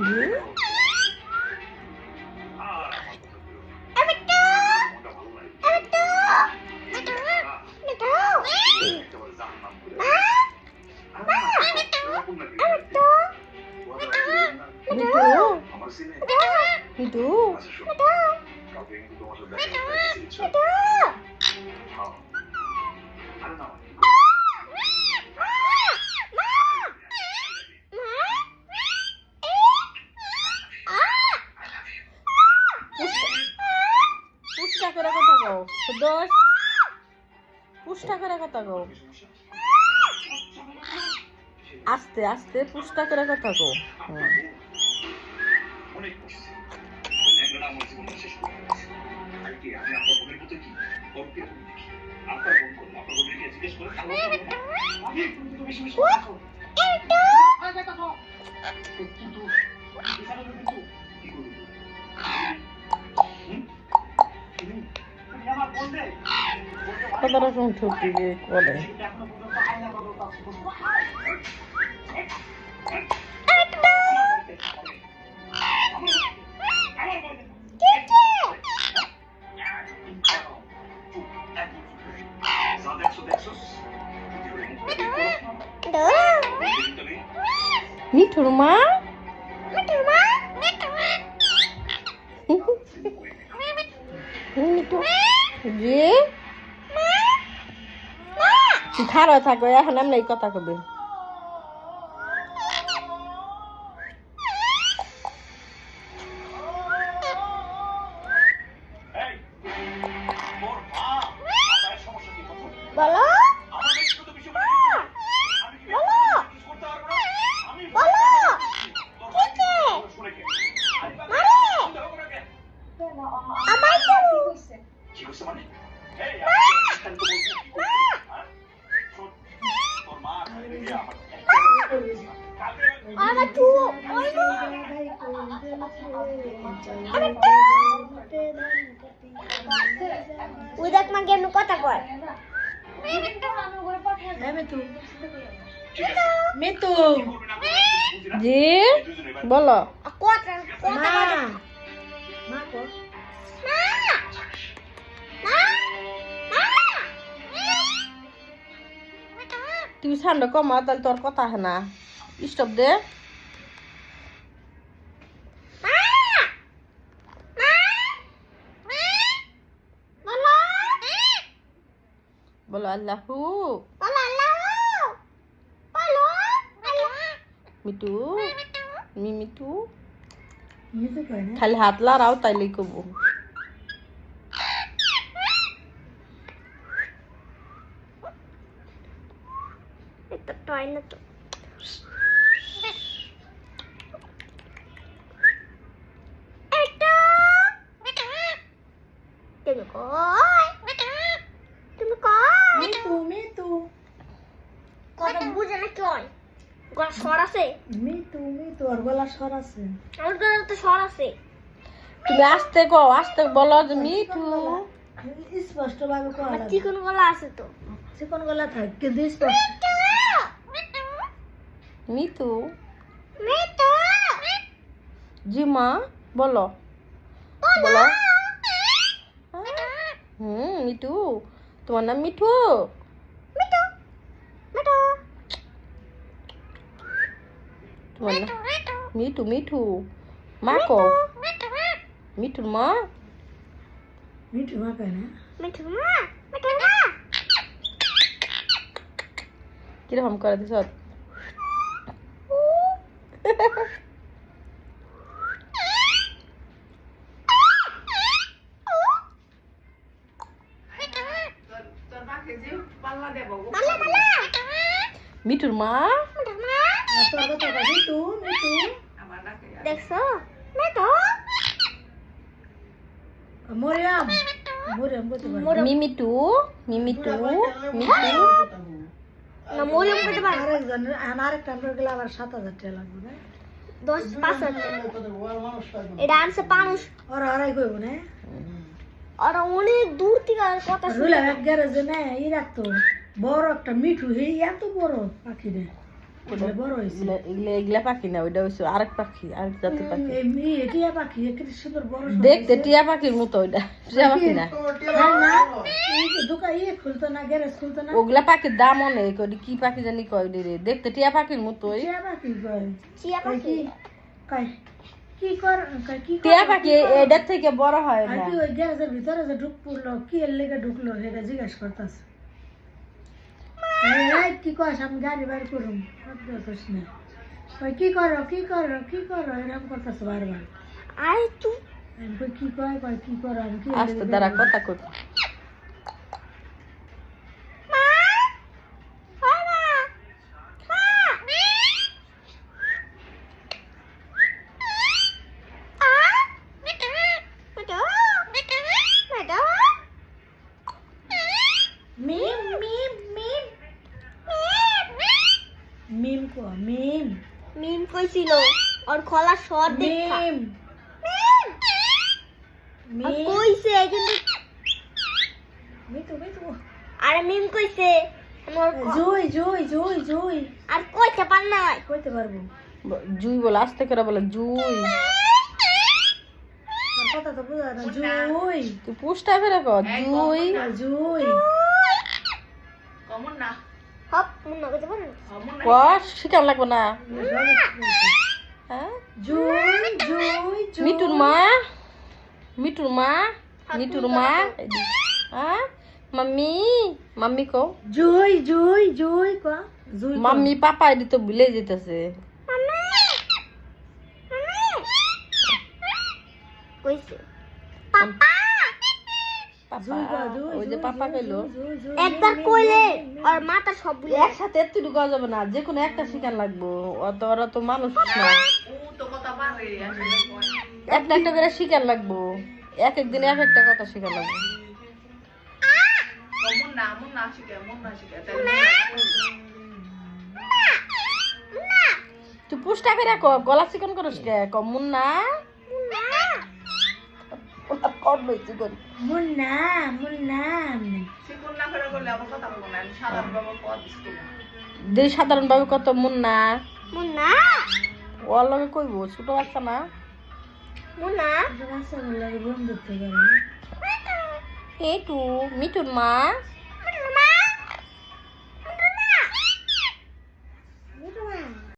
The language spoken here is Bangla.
জি মিঠু মিঠু পুষ্টা দোষ পুষ্টা করে কথা কও। আস্তে আস্তে পুষ্টা করে কথা কও। হুম। বোনকে ভালো কত রকম খারাপ থাকো এখন এই কথা কবে ওই দেখ মা কেমন কথা কয়। মিতু। কি জি বলো। কথা কথা মা। কথা? মা মা! মা! তুই সামনে কমা তাহলে তোর কথা হয় না। স্টপ দে। বলো আল্লাহু মিটু মি মিটু খালি হাত লাড়াও তাইলে কব টয় না তো তুমি কই তুমি কই মিতু মিতু কথা বুঝে না কই গলা স্বর আছে? মিতু মিতু আর গলা স্বর আছে। আমার গলা তো স্বর আছে। তুমি আসতে কও আসতে বলো যে স্পষ্ট ভাবে আমার চিকন গলা আছে তো। চিকন গলা থাকে কিন্তু স্পষ্ট। মিতু। মিতু। জি মা বলো। বলো। হুম মিঠু তোমার নাম মিঠু মিতু মিতু নাম মিঠু মিঠু। মা কো? মিঠুর মা? মিঠু মা কয় না? মিঠু মা মিঠু মা। কীরকম করে দিস মালা মালা মিঠুর মা? তোর কথা কয় মিতু মিতু দেখছ মিঠু মরিয়াম মরিয়াম কইতে পারে মিমিটু মিমিটু মিটু না মরিয়ম কইতে পারে আরেকজন আরেকটা আমরা গেলে আবার সাত হাজার টাকা লাগবে না দশ পাঁচ হাজার এটা আনছে মানুষ ওরা আড়াই কইব না আর অনেক দূর থেকে আর কথা শুনে রুলা এক গ্যারেজে না ই রাখতো বড় একটা মিঠু হে এত বড় পাখি রে দেখতে টিয়া পাখির মতো ওইটা টিয়া পাখি না। হয় ইয়ে খুলতো না গ্যারেজ খুলতো না? ওগুলা পাখির দাম অনেক ওই কি পাখি জানি কয় রে দেখতে টিয়া পাখির মতো ওই। টিয়া পাখি এটার থেকে বড় হয় না। কি ভিতরে যে ঢুক পড়ল কি এর লেগে ঢুকলো সেটা জিজ্ঞেস করতেছে। কি কস? আমি গাড়ি বার করুম। কস না। কি করো কি করো কি করো? এরকম করতেছ বারবার। আয় তুই কি কয়? কয় কি করো? আমি কি আস্তে দ্বারা কথা কর মা ও মা মা আ ম্যাডাম ম্যাডাম মিম মিম মিম মিম কো মিম কিন্তু মিতু মিতু আরে মিম কইছে আমার জুই জুই জুই জুই। আর কইতে পার নাই। কইতে পারব। জুই বলে আস্তে করে বলে জুই। আর কথা তো বুঝা না জুই। তুই পুষ্টা ফেরে কর জুই। জুই। হপ মুন্না কইতে পার কর শিকার লাগবে না। মিটুর মা মিটুর মা। হ্যাঁ মাম্মি মাম্মি কও জুই জুই জুই ক জুই ক। মাম্মি পাপা এটি তো ভুলে যেতেছে ক, যে কোনো একটা শিকার লাগবো অত ওরা তো মানুষ না একটা একটা করে শিকার লাগবো। এক এক দিনে এক একটা কথা শিকার লাগবো। তুই পুষ্টা করে ক গলা চিকন করস কে? কম মুন্না? মুন্না মুন্না। সাধারণ ভাবে কত মুন্না? মুন্না? ওর লগে কইব ছোট বাচ্চা না? মুন্না? বাচ্চাগুলো বন্ধুত্ব করে এইটু মিটুর মা।